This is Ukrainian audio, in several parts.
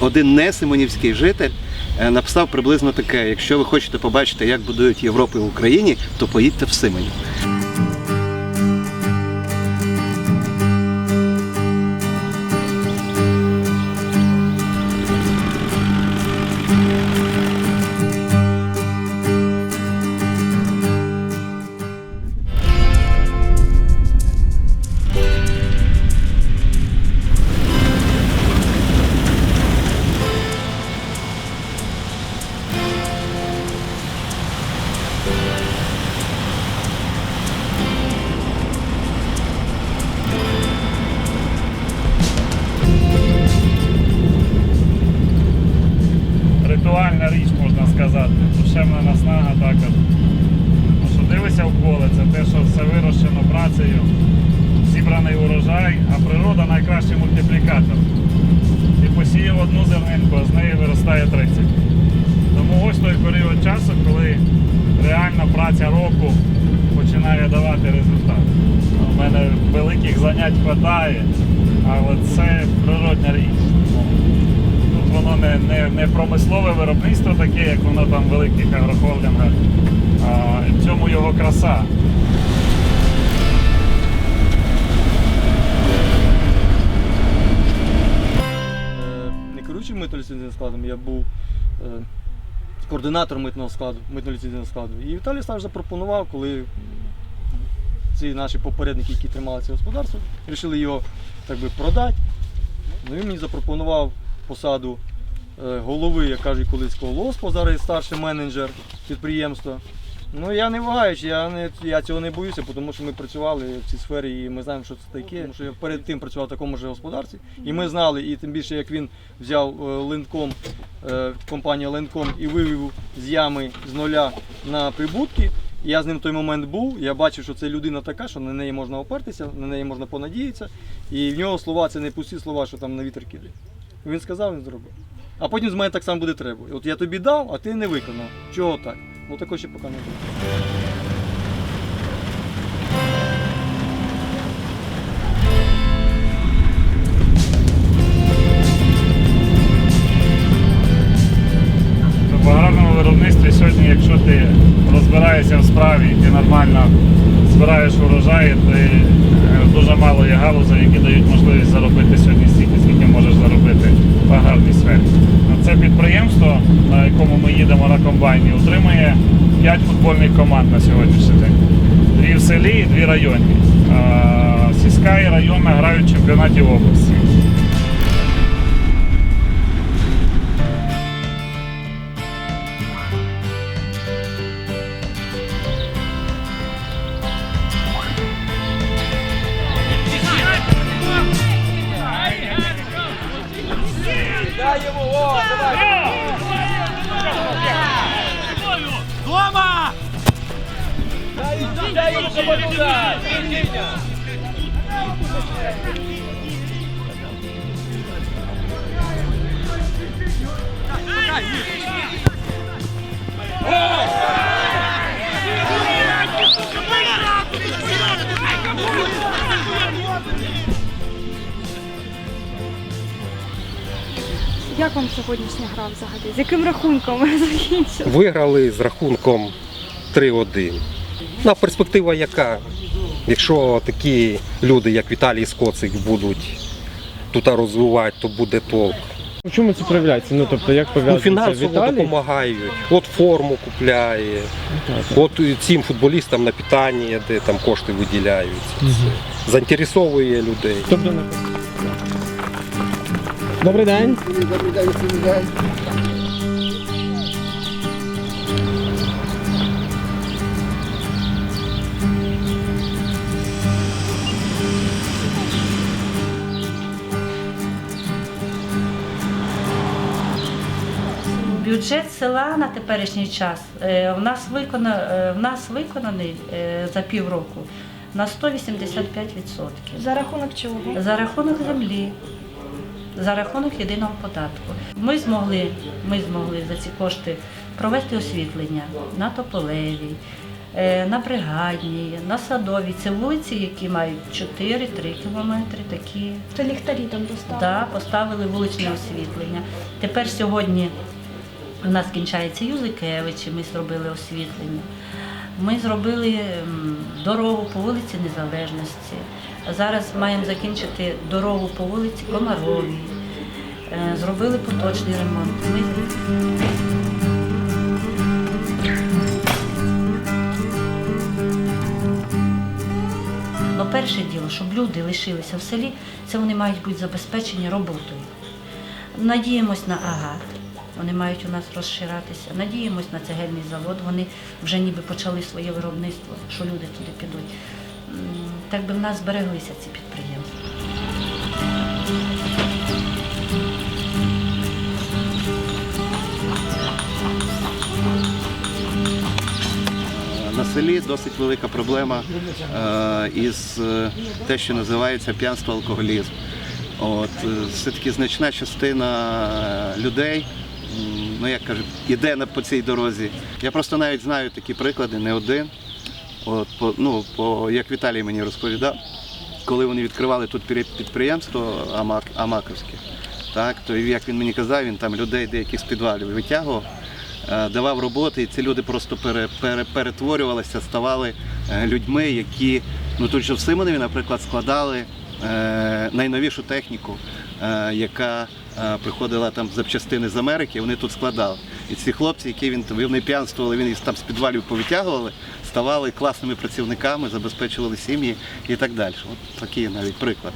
один несимонівський житель е, написав приблизно таке: якщо ви хочете побачити, як будують Європу в Україні, то поїдьте в Симонів. Природа найкращий мультиплікатор. Ти посіяв одну зернинку, а з неї виростає 30. Тому ось той період часу, коли реальна праця року починає давати результат. У мене великих занять вистачає, але це природня річ. Тут воно не, не, не промислове виробництво таке, як воно там в великих агрохолдингах. В цьому його краса. Митно-ліцензійним складом, я був е, координатором митного складу, митно-ліцензійного складу. І Віталій Сташ запропонував, коли ці наші попередники, які тримали це господарство, вирішили його так би продати. Ну, він мені запропонував посаду е, голови, як кажуть, колись колгоспу, зараз старший менеджер підприємства. Ну я не вагаюсь, я не я цього не боюся, тому що ми працювали в цій сфері і ми знаємо, що це таке. Тому що я перед тим працював в такому ж господарстві, і ми знали, і тим більше як він взяв е, линком, е, компанія Ленком і вивів з ями з нуля на прибутки. Я з ним в той момент був, я бачив, що це людина така, що на неї можна опертися, на неї можна понадіятися. І в нього слова це не пусті слова, що там на вітер кидає. Він сказав, він зробив. А потім з мене так само буде треба. От я тобі дав, а ти не виконав. Чого так? Ну такого ще поки не було. В виробництві сьогодні, якщо ти розбираєшся в справі, ти нормально збираєш урожаї, то е, дуже мало є галузей, які дають можливість заробити сьогодні стільки, скільки можеш заробити в аграрній сфері. Це підприємство, на якому ми їдемо на комбайні, утримує 5 футбольних команд на сьогоднішній день. Дві в селі і дві районні. Сільська і районна грають в чемпіонаті області. Як вам сьогоднішня гра взагалі? З яким рахунком закінчили? Виграли з рахунком 3-1. Ну, а перспектива яка? Якщо такі люди, як Віталій Скоцик, будуть тут розвивати, то буде толк. У чому це проявляється? Ну тобто, як Ну, пов'язується фінансово Віталій? допомагають. От форму купляє, от цим футболістам на питання, де там кошти виділяються. Це Заінтересовує людей. Тобто не Добрий день. Бюджет села на теперішній час е, в нас викона, е, в нас виконаний е, за півроку на 185%. За рахунок чого? За рахунок землі, за рахунок єдиного податку. Ми змогли, ми змогли за ці кошти провести освітлення на Тополевій, е, на Бригадній, на Садовій. Це вулиці, які мають 4-3 кілометри, такі То ліхтарі там доставили. Да, поставили вуличне освітлення. Тепер сьогодні у нас кінчається Юзикевич, ми зробили освітлення. Ми зробили дорогу по вулиці Незалежності. Зараз маємо закінчити дорогу по вулиці Комаровій. Е, Зробили поточний ремонт. Ми... Ну, перше діло, щоб люди лишилися в селі, це вони мають бути забезпечені роботою. Надіємось на АГАТ, вони мають у нас розширатися. Надіємось на цегельний завод, вони вже ніби почали своє виробництво, що люди туди підуть. Так би в нас збереглися ці підприємства. На селі досить велика проблема е, із е, те, що називається п'янство алкоголізм. От, е, все-таки значна частина людей, ну як кажуть, іде по цій дорозі. Я просто навіть знаю такі приклади, не один. От, по, ну, по, як Віталій мені розповідав, коли вони відкривали тут підприємство Амак, Амаковське, так, то як він мені казав, він там людей деяких з підвалів витягував, е, давав роботи, і ці люди просто пере, пере, перетворювалися, ставали е, людьми, які ну тут же в Симонові, наприклад, складали е, найновішу техніку, е, яка приходила там запчастини з Америки, вони тут складали. І ці хлопці, які він вони п'янствували, він їх там з підвалів повитягували, ставали класними працівниками, забезпечували сім'ї і так далі. От такий навіть приклад.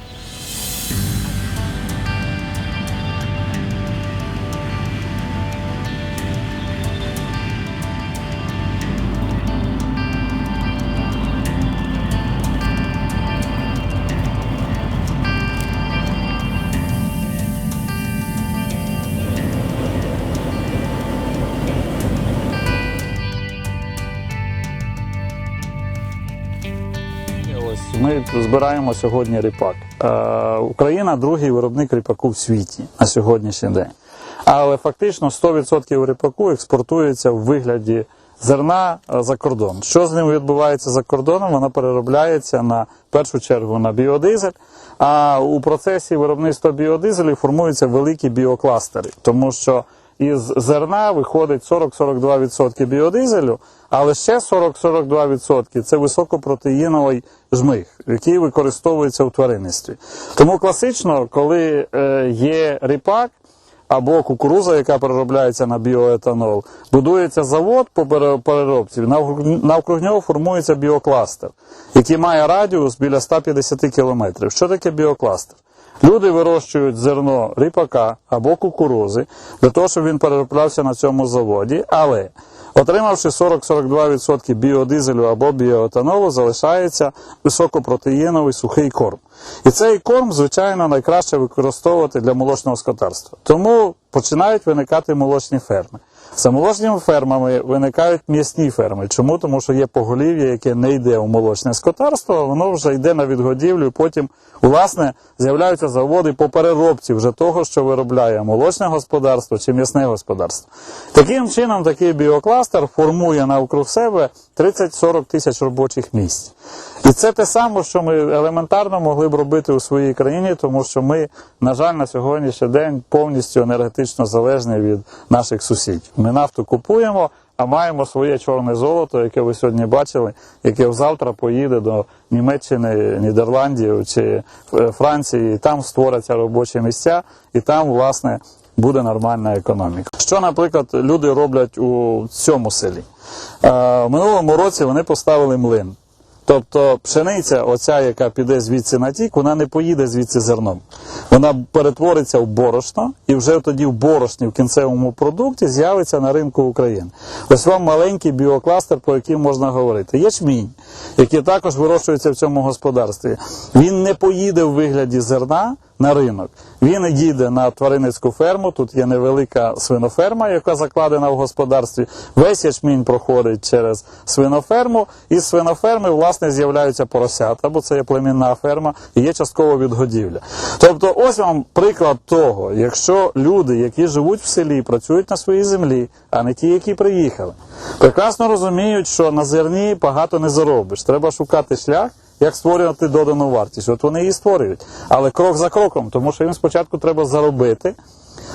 Ось ми збираємо сьогодні ріпак. Е, Україна другий виробник ріпаку в світі на сьогоднішній день. Але фактично 100% ріпаку експортується в вигляді зерна е, за кордон. Що з ним відбувається за кордоном? Вона переробляється на першу чергу на біодизель. А у процесі виробництва біодизелю формуються великі біокластери, тому що із зерна виходить 40-42% біодизелю, але ще 40-42% це високопротеїновий жмих, який використовується в тваринництві. Тому класично, коли е, є ріпак, або кукуруза, яка переробляється на біоетанол, будується завод по переробці, навкруг- нього формується біокластер, який має радіус біля 150 кілометрів. Що таке біокластер? Люди вирощують зерно ріпака або кукурузи для того, щоб він перероблявся на цьому заводі, але отримавши 40-42% біодизелю або біоетанолу, залишається високопротеїновий сухий корм. І цей корм, звичайно, найкраще використовувати для молочного скотарства. Тому починають виникати молочні ферми. За молочними фермами виникають м'ясні ферми. Чому? Тому що є поголів'я, яке не йде у молочне скотарство, а воно вже йде на відгодівлю. і Потім, власне, з'являються заводи по переробці вже того, що виробляє молочне господарство чи м'ясне господарство. Таким чином, такий біокластер формує навкруг себе 30-40 тисяч робочих місць. І це те саме, що ми елементарно могли б робити у своїй країні, тому що ми, на жаль, на сьогоднішній день повністю енергетично залежні від наших сусідів. Ми нафту купуємо, а маємо своє чорне золото, яке ви сьогодні бачили, яке завтра поїде до Німеччини, Нідерландів чи е, Франції, і там створяться робочі місця, і там, власне, буде нормальна економіка. Що, наприклад, люди роблять у цьому селі? Е, В минулому році вони поставили млин. Тобто пшениця, оця, яка піде звідси на тік, вона не поїде звідси зерном. Вона перетвориться в борошно, і вже тоді в борошні в кінцевому продукті з'явиться на ринку України. Ось вам маленький біокластер, про який можна говорити. Ячмінь, який також вирощується в цьому господарстві. Він не поїде в вигляді зерна, на ринок. Він їде на тваринницьку ферму. Тут є невелика свиноферма, яка закладена в господарстві. Весь ячмінь проходить через свиноферму. Із свиноферми власне з'являються поросята, бо це є племінна ферма і є частково відгодівля. Тобто, ось вам приклад того, якщо люди, які живуть в селі, працюють на своїй землі, а не ті, які приїхали, прекрасно розуміють, що на зерні багато не заробиш. Треба шукати шлях. Як створювати додану вартість? От вони її створюють, але крок за кроком, тому що їм спочатку треба заробити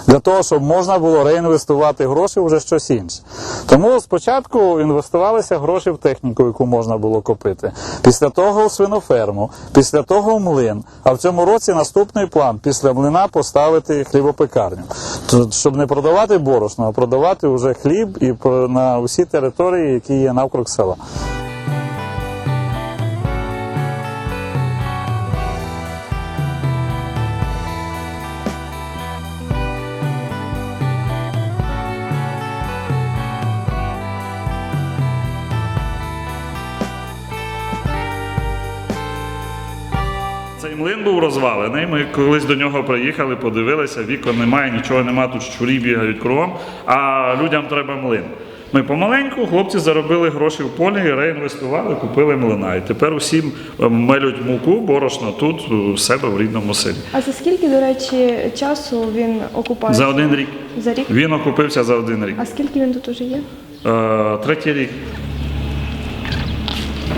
для того, щоб можна було реінвестувати гроші вже щось інше. Тому спочатку інвестувалися гроші в техніку, яку можна було купити. Після того в свиноферму, після того в млин. А в цьому році наступний план після млина поставити хлібопекарню, щоб не продавати борошно, а продавати вже хліб і на усі території, які є навкруг села. Млин був розвалений. Ми колись до нього приїхали, подивилися, вікон немає, нічого немає, тут щурі бігають кругом, а людям треба млин. Ми помаленьку, хлопці заробили гроші в полі, реінвестували, купили млина. І тепер усім е, мелють муку, борошно тут, у себе в рідному селі. А за скільки, до речі, часу він окупає? За один рік. За рік? Він окупився за один рік. А скільки він тут уже є? Е, третій рік.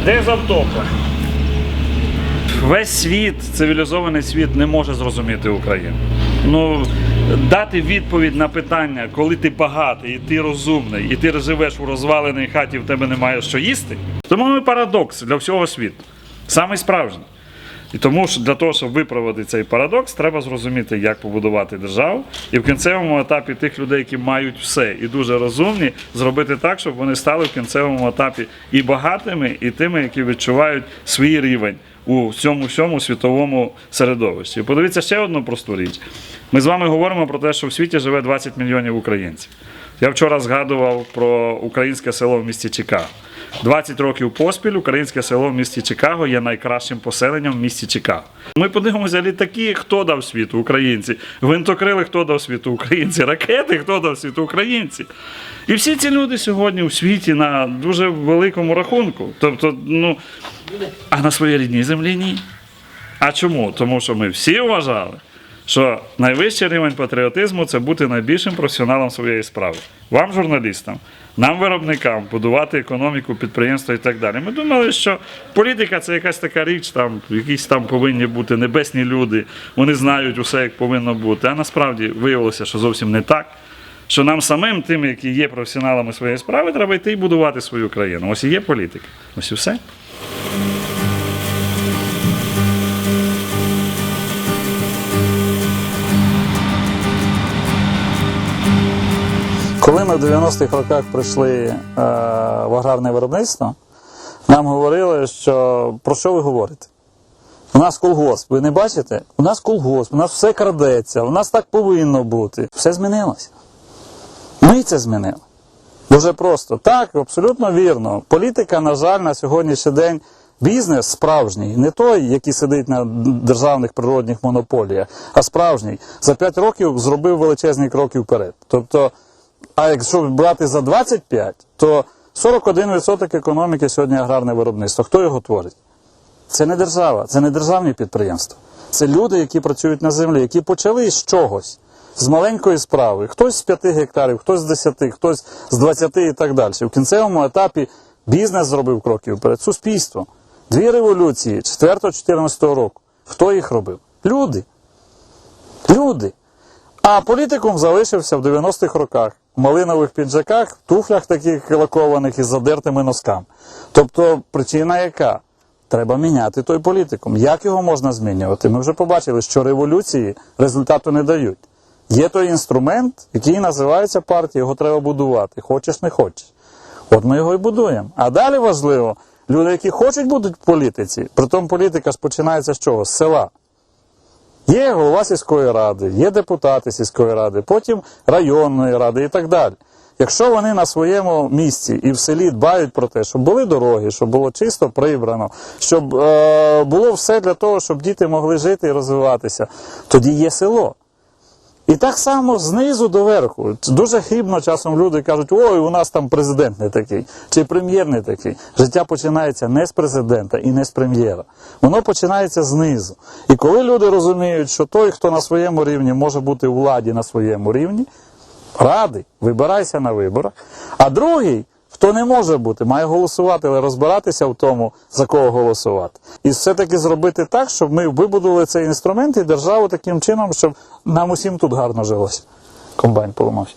Де завтопа? Весь світ, цивілізований світ не може зрозуміти Україну. Ну, дати відповідь на питання, коли ти багатий, і ти розумний, і ти живеш у розваленій хаті, в тебе немає що їсти. Тому ми парадокс для всього світу. Самий справжній. І тому що для того, щоб виправити цей парадокс, треба зрозуміти, як побудувати державу, і в кінцевому етапі тих людей, які мають все і дуже розумні, зробити так, щоб вони стали в кінцевому етапі і багатими, і тими, які відчувають свій рівень у цьому всьому світовому середовищі. Подивіться ще одну просту річ. Ми з вами говоримо про те, що в світі живе 20 мільйонів українців. Я вчора згадував про українське село в місті Чикаго. 20 років поспіль українське село в місті Чикаго є найкращим поселенням в місті Чикаго. Ми подивимося, літаки, хто дав світу українці, гвинтокрили, хто дав світу українці, ракети, хто дав світу українці. І всі ці люди сьогодні у світі на дуже великому рахунку. Тобто, ну, а на своїй рідній землі ні. А чому? Тому що ми всі вважали, що найвищий рівень патріотизму це бути найбільшим професіоналом своєї справи. Вам, журналістам, нам, виробникам, будувати економіку, підприємства і так далі. Ми думали, що політика це якась така річ, там якісь там повинні бути небесні люди, вони знають усе, як повинно бути. А насправді виявилося, що зовсім не так. Що нам самим, тим, які є професіоналами своєї справи, треба йти і будувати свою країну. Ось і є політика. Ось і все. Ми в 90-х роках прийшли е, в аграрне виробництво, нам говорили, що про що ви говорите? У нас колгосп, ви не бачите? У нас колгосп, у нас все крадеться, у нас так повинно бути. Все змінилося. Ми це змінили. Дуже просто. Так, абсолютно вірно. Політика, на жаль, на сьогоднішній день бізнес справжній, не той, який сидить на державних природних монополіях, а справжній. За 5 років зробив величезні кроки вперед. Тобто, а якщо брати за 25, то 41% економіки сьогодні аграрне виробництво. Хто його творить? Це не держава, це не державні підприємства. Це люди, які працюють на землі, які почали з чогось, з маленької справи. Хтось з 5 гектарів, хтось з 10, хтось з 20 і так далі. В кінцевому етапі бізнес зробив кроки вперед, суспільство. Дві революції 4-14 року. Хто їх робив? Люди. Люди. А політикум залишився в 90-х роках малинових піджаках, туфлях таких лакованих із задертими носками. Тобто причина яка? Треба міняти той політикум. Як його можна змінювати? Ми вже побачили, що революції результату не дають. Є той інструмент, який називається партія, його треба будувати. Хочеш, не хочеш. От ми його і будуємо. А далі важливо, люди, які хочуть бути в політиці, притом політика ж починається з чого? З села. Є голова сільської ради, є депутати сільської ради, потім районної ради і так далі. Якщо вони на своєму місці і в селі дбають про те, щоб були дороги, щоб було чисто прибрано, щоб е, було все для того, щоб діти могли жити і розвиватися, тоді є село. І так само знизу до верху. Дуже хибно часом люди кажуть, ой, у нас там президент не такий, чи прем'єр не такий. Життя починається не з президента і не з прем'єра. Воно починається знизу. І коли люди розуміють, що той, хто на своєму рівні може бути у владі на своєму рівні, радий, вибирайся на виборах. А другий, хто не може бути, має голосувати, але розбиратися в тому, за кого голосувати. І все-таки зробити так, щоб ми вибудували цей інструмент і державу таким чином, щоб нам усім тут гарно жилося. Комбайн поламався.